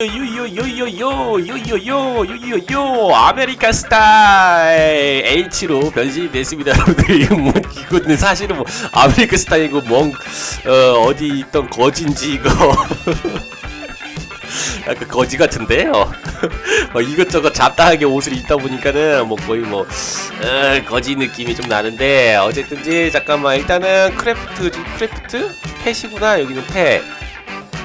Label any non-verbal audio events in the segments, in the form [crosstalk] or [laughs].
요요요요요요요요요요 아메리카 스타일 H로 변신이 됐습니다 여러분들 이거 뭐 이거는 사실은 뭐 아메리카 스타일이고 멍 어, 어디 있던 거진지 이거 약간 거지 같은데 어. 뭐 이것저것 잡다하게 옷을 입다 보니까는 뭐 거의 뭐 어, 거지 느낌이 좀 나는데 어쨌든지 잠깐만 일단은 크래프트 크래프트 펫이구나 여기는 펫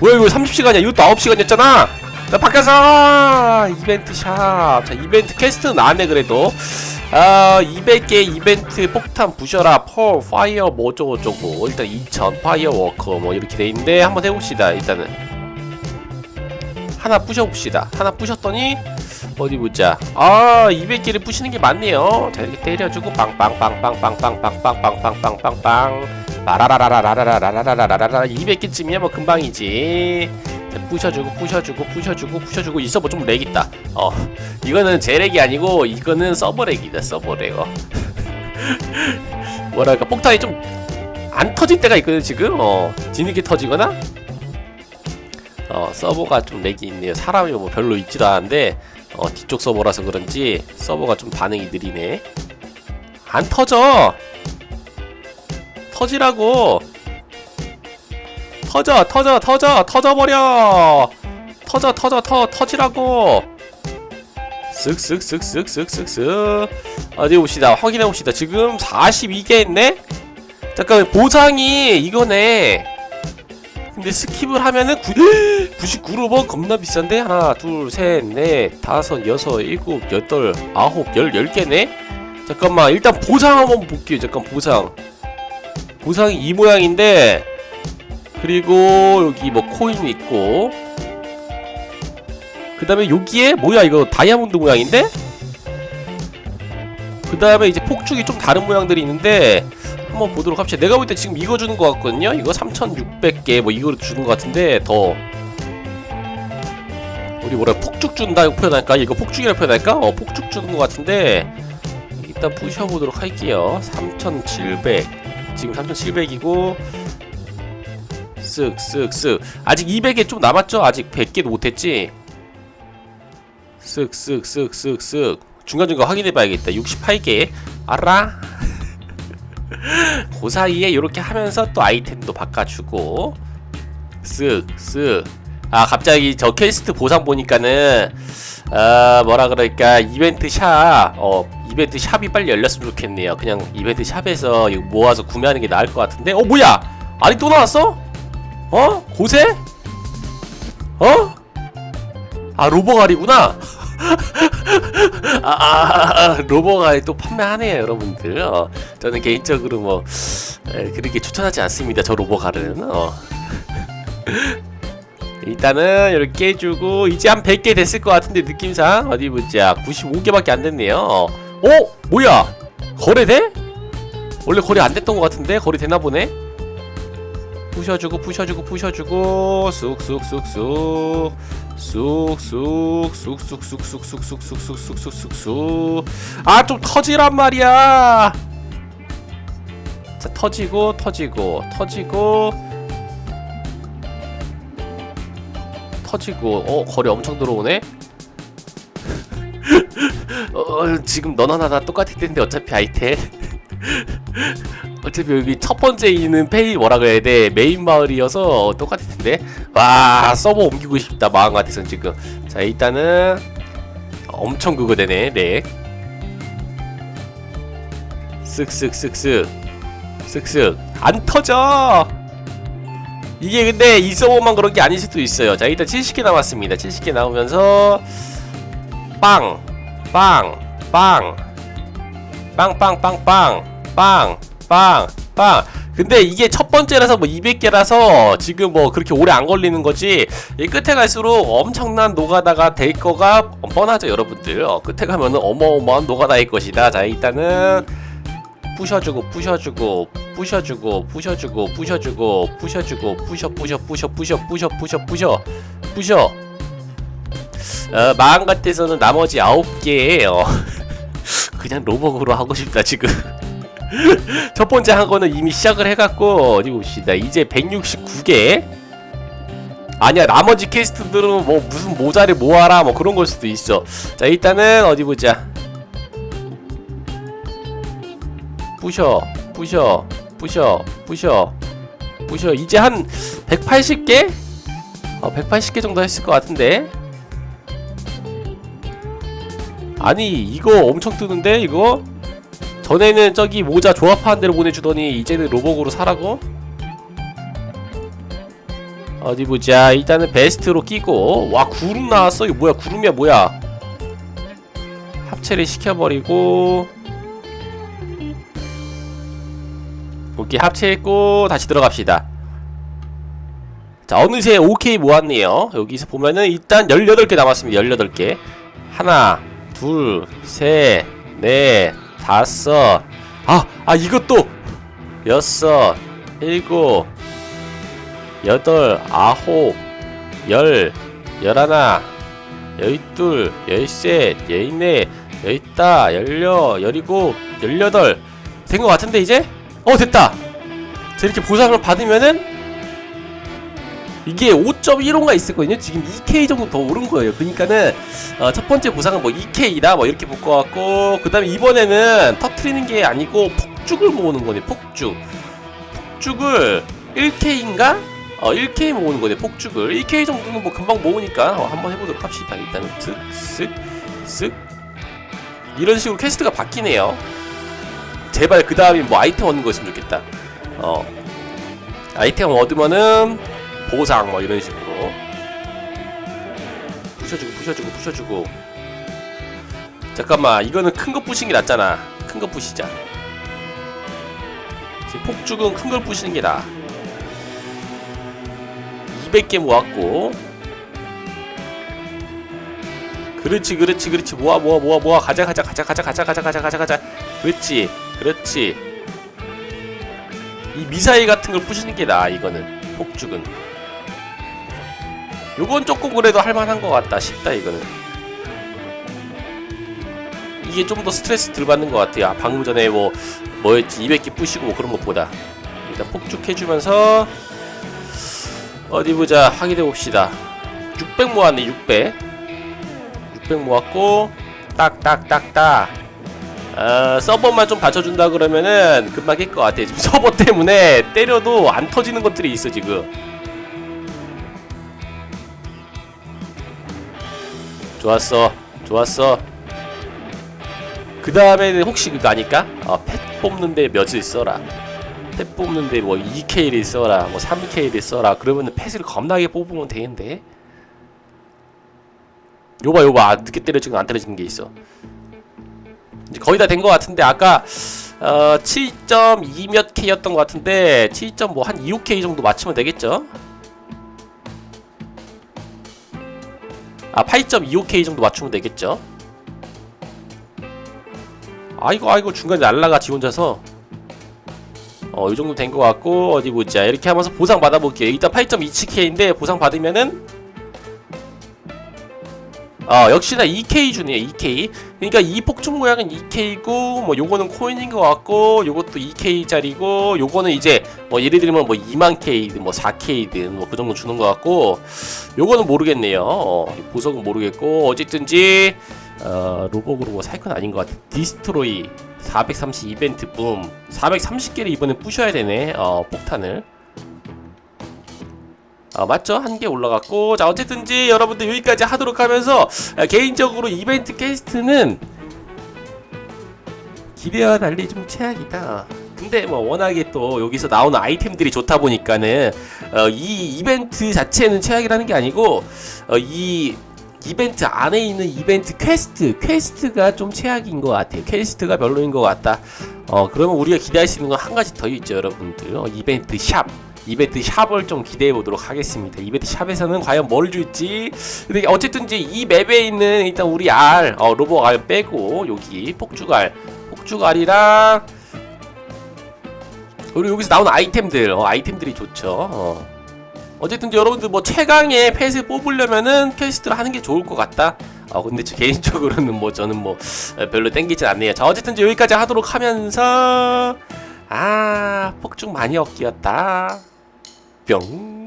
뭐야 이거 30시간이야 이것도 9시간이었잖아 나 바뀌어서 이벤트 샵자 이벤트 캐스트는 나왔네 그래도 아 200개 이벤트 폭탄 부셔라 펄 파이어 뭐 어쩌고저쩌고 일단 2000 파이어 워커 뭐 이렇게 돼있는데 한번 해봅시다 일단은 하나 부셔봅시다 하나 부셨더니 어디 보자 아 200개를 부시는 게 맞네요 자 이렇게 때려주고 빵빵빵빵빵빵빵빵빵빵빵빵빵빵 라라라라라라라라라라라라 200개쯤이야 뭐 금방이지 자, 부셔주고 부셔주고 부셔주고 부셔주고 이 서버 좀 렉 있다 어 이거는 제 렉이 아니고 이거는 서버 렉이다 서버 렉어 뭐랄까 폭탄이 좀 안 터질 때가 있거든 지금 어 뒤늦게 터지거나 어 서버가 좀 렉이 있네요 사람이 뭐 별로 있지도 않은데 어 뒤쪽 서버라서 그런지 서버가 좀 반응이 느리네 안 터져 터지라고. 터져 터져 터져 터져버려. 터져 터져 터 터지라고. 쓱쓱쓱쓱쓱쓱쓱. 어디 봅시다. 확인해 봅시다. 지금 42개 했네? 잠깐 보상이 이거네. 근데 스킵을 하면은 99루버 [gasps] 겁나 비싼데? 하나 둘셋넷 다섯 여섯 일곱 여덟 아홉 열 열개네? 잠깐만 일단 보상 한번 볼게요. 잠깐 보상 보상이 이 모양인데 그리고 여기 뭐 코인 있고 그 다음에 여기에 뭐야 이거 다이아몬드 모양인데? 그 다음에 이제 폭죽이 좀 다른 모양들이 있는데 한번 보도록 합시다. 내가 볼 때 지금 이거 주는 것 같거든요. 이거 3600개 뭐 이거로 주는 것 같은데 더. 우리 뭐라 폭죽 준다고 표현할까? 이거 폭죽이라고 표현할까? 어 폭죽 주는 것 같은데 일단 부셔보도록 할게요. 3700 지금 3700이고 쓱쓱쓱 아직 200개 좀 남았죠? 아직 100개도 못했지? 쓱쓱쓱쓱쓱 중간중간 확인해봐야겠다 68개 알아? [laughs] 그 사이에 이렇게 하면서 또 아이템도 바꿔주고 쓱쓱 아 갑자기 저 퀘스트 보상 보니까는 아 뭐라 그럴까 이벤트 샵 어 이벤트 샵이 빨리 열렸으면 좋겠네요 그냥 이벤트 샵에서 모아서 구매하는 게 나을 것 같은데 어 뭐야 아니 또 나왔어? 어? 고세? 어? 아 로버갈이구나 [laughs] 아, 아, 아, 로버갈 또 판매하네요 여러분들 어, 저는 개인적으로 뭐 에, 그렇게 추천하지 않습니다 저 로버갈은 어. [laughs] 일단은 이렇게 해주고 이제 한 100개 됐을 것 같은데 느낌상 어디 보자 95개밖에 안 됐네요 어 뭐야 거래돼? 원래 거래 안 됐던 것 같은데 거래 되나 보네 부셔주고 부셔주고 부셔주고 쑥쑥쑥쑥 쑥쑥쑥쑥쑥쑥쑥쑥쑥쑥쑥쑥쑥쑥 아 좀 터지란 말이야 자 터지고 터지고 터지고 터지고 어 거리 엄청 들어오네? [laughs] 어 지금 너나 나나 똑같을 텐데 어차피 아이템. [laughs] 어차피 여기 첫 번째 있는 페이 뭐라 그래야 돼? 메인 마을이어서 똑같을 텐데? 와 서버 옮기고 싶다 마음 같아서 지금. 자 일단은 엄청 그거 되네 렉. 쓱쓱쓱쓱. 쓱쓱. 안 터져 이게 근데 이서버만 그런 게 아닐 수도 있어요 자 일단 70개 남았습니다 70개 나오면서 빵! 빵! 빵! 빵빵빵빵! 빵! 빵! 빵! 근데 이게 첫 번째라서 뭐 200개라서 지금 뭐 그렇게 오래 안 걸리는 거지 이 끝에 갈수록 엄청난 노가다가 될 거가 뻔하죠 여러분들 어, 끝에 가면은 어마어마한 노가다일 것이다 자 일단은 부셔주고 부셔주고 부셔주고 부셔주고 부셔주고 부셔주고 부셔 부셔 부셔 부셔 부셔 부셔 부셔 부셔. 어, 마음 같아서는 나머지 아홉 개예요. [laughs] 그냥 로벅으로 하고 싶다 지금. [laughs] 첫 번째 한 거는 이미 시작을 해갖고 어디 봅시다. 이제 169개. 아니야 나머지 퀘스트들은 뭐 무슨 모자를 모아라 뭐 그런 걸 수도 있어. 자 일단은 어디 보자 부셔 부셔 부셔 부셔 부셔. 이제 한 180개? 어 180개 정도 했을 것 같은데. 아니 이거 엄청 뜨는데 이거? 전에는 저기 모자 조합하는 데로 보내주더니 이제는 로벅으로 사라고? 어디 보자. 일단은 베스트로 끼고. 와 구름 나왔어. 이거 뭐야? 구름이야 뭐야? 합체를 시켜버리고 오케이 합체했고 다시 들어갑시다. 자 어느새 OK 모았네요. 여기서 보면은 일단 18개 남았습니다. 18개. 하나 둘셋넷 다섯 아, 아 이것도 여섯 일곱 여덟 아홉 열 열하나 열둘 열셋 열넷 열다 열여 열일곱 열여덟. 된 것 같은데 이제? 어 됐다. 자 이렇게 보상을 받으면은 이게 5.15가 있었거든요. 지금 2K 정도 더 오른 거예요. 그러니까는 어, 첫 번째 보상은 뭐 2K다 뭐 이렇게 묶어갖고 그 다음에 이번에는 터트리는 게 아니고 폭죽을 모으는 거네 폭죽. 폭죽을 1K인가? 어 1K 모으는 거네 폭죽을. 1K 정도는 뭐 금방 모으니까 어, 한번 해보도록 합시다. 일단은 슥슥슥. 이런 식으로 퀘스트가 바뀌네요 제발 그 다음에 뭐 아이템 얻는 거 있으면 좋겠다. 어 아이템 얻으면은 보상 뭐 이런 식으로. 부셔주고 부셔주고 부셔주고. 잠깐만 이거는 큰 거 부시는 게 낫잖아. 큰 거 부시자. 지금 폭죽은 큰 걸 부시는 게 나아 200개 모았고. 그렇지 그렇지 그렇지. 모아 모아 모아 모아. 가자 가자 가자 가자 가자 가자 가자 가자 가자. 그렇지 그렇지. 이 미사일 같은 걸 부시는 게 나아 이거는. 폭죽은. 요건 조금 그래도 할만한 것 같다 싶다 이거는. 이게 좀 더 스트레스 덜 받는 것 같아요. 아, 방금 전에 뭐 뭐였지 200개 부시고 뭐 그런 것보다. 일단 폭죽해주면서 어디 보자. 확인해 봅시다. 600 모았네 600 600 모았고 딱딱딱딱 어, 서버만 좀 받쳐준다 그러면은 금방 깰 것 같아. 지금 [laughs] 서버 때문에 때려도 안 터지는 것들이 있어 지금. 좋았어 좋았어. 그 다음에는 혹시 그거 아닐까? 어, 펫 뽑는데 몇을 써라. 펫 뽑는데 뭐 2K를 써라 뭐 3K를 써라. 그러면은 펫을 겁나게 뽑으면 되는데? 요봐 요봐. 아, 늦게 때려지고 안 때려지는 게 있어 이제 거의 다 된 것 같은데 아까 어, 7.2몇 K였던 것 같은데 7. 뭐한 25K 정도 맞추면 되겠죠? 아 8.25K 정도 맞추면 되겠죠? 아이고 아이고 중간에 날라가 지 혼자서 어, 이 정도 된 것 같고 어디 보자 이렇게 하면서 보상 받아볼게요 일단 8.27K인데 보상 받으면은 어 역시나 2K 주네요 2K 그러니까 이 폭죽 모양은 2K고 뭐 요거는 코인인 것 같고 요것도 2K짜리고 요거는 이제 뭐 예를 들면 뭐 2만 K든 뭐 4K든 뭐 그 정도 주는 것 같고 요거는 모르겠네요. 어, 보석은 모르겠고 어쨌든지 어, 로벅으로 뭐살건 아닌 것 같아. 디스트로이 430 이벤트 붐. 430개를 이번에 부셔야 되네 어 폭탄을 어, 맞죠? 한 개 올라갔고 자 어쨌든지 여러분들 여기까지 하도록 하면서 아, 개인적으로 이벤트 퀘스트는 기대와 달리 좀 최악이다. 근데 뭐 워낙에 또 여기서 나오는 아이템들이 좋다 보니까는 어, 이 이벤트 자체는 최악이라는 게 아니고 어, 이 이벤트 안에 있는 이벤트 퀘스트 퀘스트가 좀 최악인 것 같아요. 퀘스트가 별로인 것 같다. 어 그러면 우리가 기대할 수 있는 건 한 가지 더 있죠 여러분들. 어, 이벤트 샵 이벤트 샵을 좀 기대해 보도록 하겠습니다 이벤트 샵에서는 과연 뭘 줄지 근데 어쨌든지 이 맵에 있는 일단 우리 알 어, 로봇 알 빼고 여기 폭주알 폭주알이랑 그리고 여기서 나오는 아이템들 어, 아이템들이 좋죠 어. 어쨌든 여러분들 뭐 최강의 펫을 뽑으려면은 퀘스트를 하는 게 좋을 것 같다. 어 근데 저 개인적으로는 뭐 저는 뭐 에, 별로 땡기진 않네요. 자 어쨌든 이제 여기까지 하도록 하면서 아 폭죽 많이 얻기였다. 뿅.